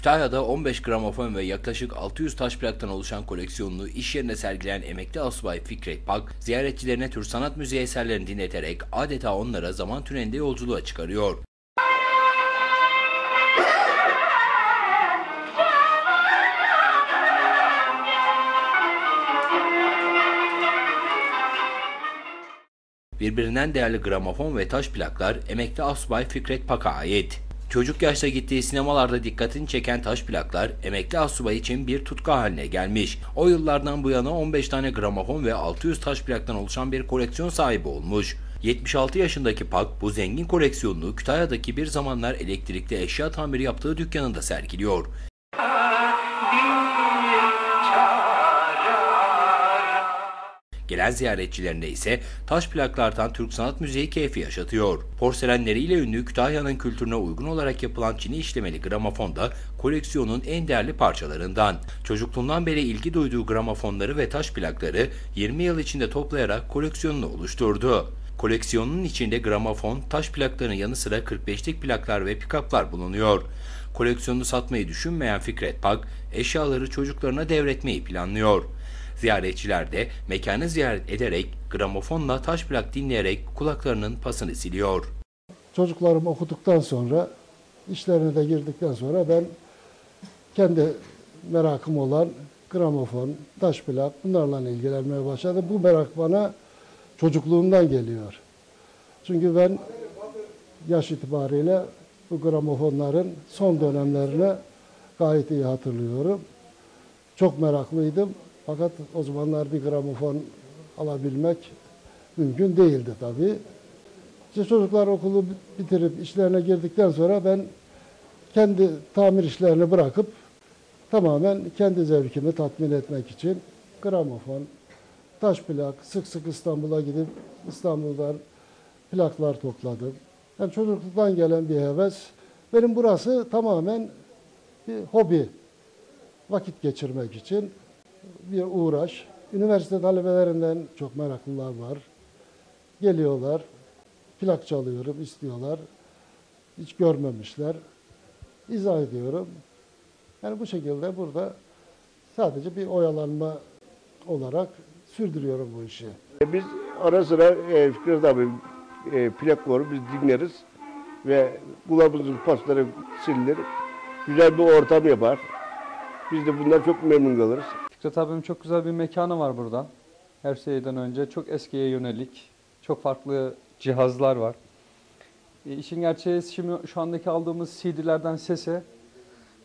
Kütahya'da 15 gramofon ve yaklaşık 600 taş plaktan oluşan koleksiyonunu iş yerine sergileyen emekli asubay Fikret Pak, ziyaretçilerine tür sanat müziği eserlerini dinleterek adeta onlara zaman tünelinde yolculuğa çıkarıyor. Birbirinden değerli gramofon ve taş plaklar emekli asubay Fikret Pak'a ait. Çocuk yaşta gittiği sinemalarda dikkatini çeken taş plaklar emekli asubay için bir tutku haline gelmiş. O yıllardan bu yana 15 tane gramofon ve 600 taş plaktan oluşan bir koleksiyon sahibi olmuş. 76 yaşındaki Pak bu zengin koleksiyonunu Kütahya'daki bir zamanlar elektrikli eşya tamiri yaptığı dükkanında sergiliyor. Gelen ziyaretçilerine ise taş plaklardan Türk sanat müziği keyfi yaşatıyor. Porselenleriyle ünlü Kütahya'nın kültürüne uygun olarak yapılan çini işlemeli gramofon da koleksiyonun en değerli parçalarından. Çocukluğundan beri ilgi duyduğu gramofonları ve taş plakları 20 yıl içinde toplayarak koleksiyonunu oluşturdu. Koleksiyonun içinde gramofon, taş plakların yanı sıra 45'lik plaklar ve pikaplar bulunuyor. Koleksiyonunu satmayı düşünmeyen Fikret Pak, eşyaları çocuklarına devretmeyi planlıyor. Ziyaretçiler de mekanı ziyaret ederek gramofonla taş plak dinleyerek kulaklarının pasını siliyor. Çocuklarım okuduktan sonra, işlerine de girdikten sonra ben kendi merakım olan gramofon, taş plak bunlarla ilgilenmeye başladım. Bu merak bana çocukluğumdan geliyor. Çünkü ben yaş itibariyle bu gramofonların son dönemlerini gayet iyi hatırlıyorum. Çok meraklıydım. Fakat o zamanlar bir gramofon alabilmek mümkün değildi tabii. İşte çocuklar okulu bitirip işlerine girdikten sonra ben kendi tamir işlerini bırakıp tamamen kendi zevkimi tatmin etmek için gramofon, taş plak, sık sık İstanbul'a gidip İstanbul'dan plaklar topladım. Yani çocukluktan gelen bir heves. Benim burası tamamen bir hobi. Vakit geçirmek için bir uğraş. Üniversite talebelerinden çok meraklılar var. Geliyorlar, plak çalıyorum istiyorlar. Hiç görmemişler. İzah ediyorum. Yani bu şekilde burada sadece bir oyalanma olarak sürdürüyorum bu işi. Biz ara sıra e, Fikret abi e, plak var, biz dinleriz ve kulağımızın pasları silinir. Güzel bir ortam yapar. Biz de bundan çok memnun kalırız. Fikret abim çok güzel bir mekanı var burada. Her şeyden önce çok eskiye yönelik, çok farklı cihazlar var. E, işin gerçeği şimdi şu andaki aldığımız CD'lerden sesi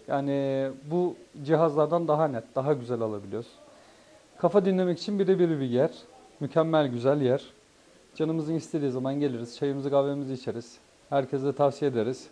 yani bu cihazlardan daha net, daha güzel alabiliyoruz. Kafa dinlemek için birebir bir yer. Mükemmel güzel yer. Canımızın istediği zaman geliriz, çayımızı kahvemizi içeriz. Herkese tavsiye ederiz.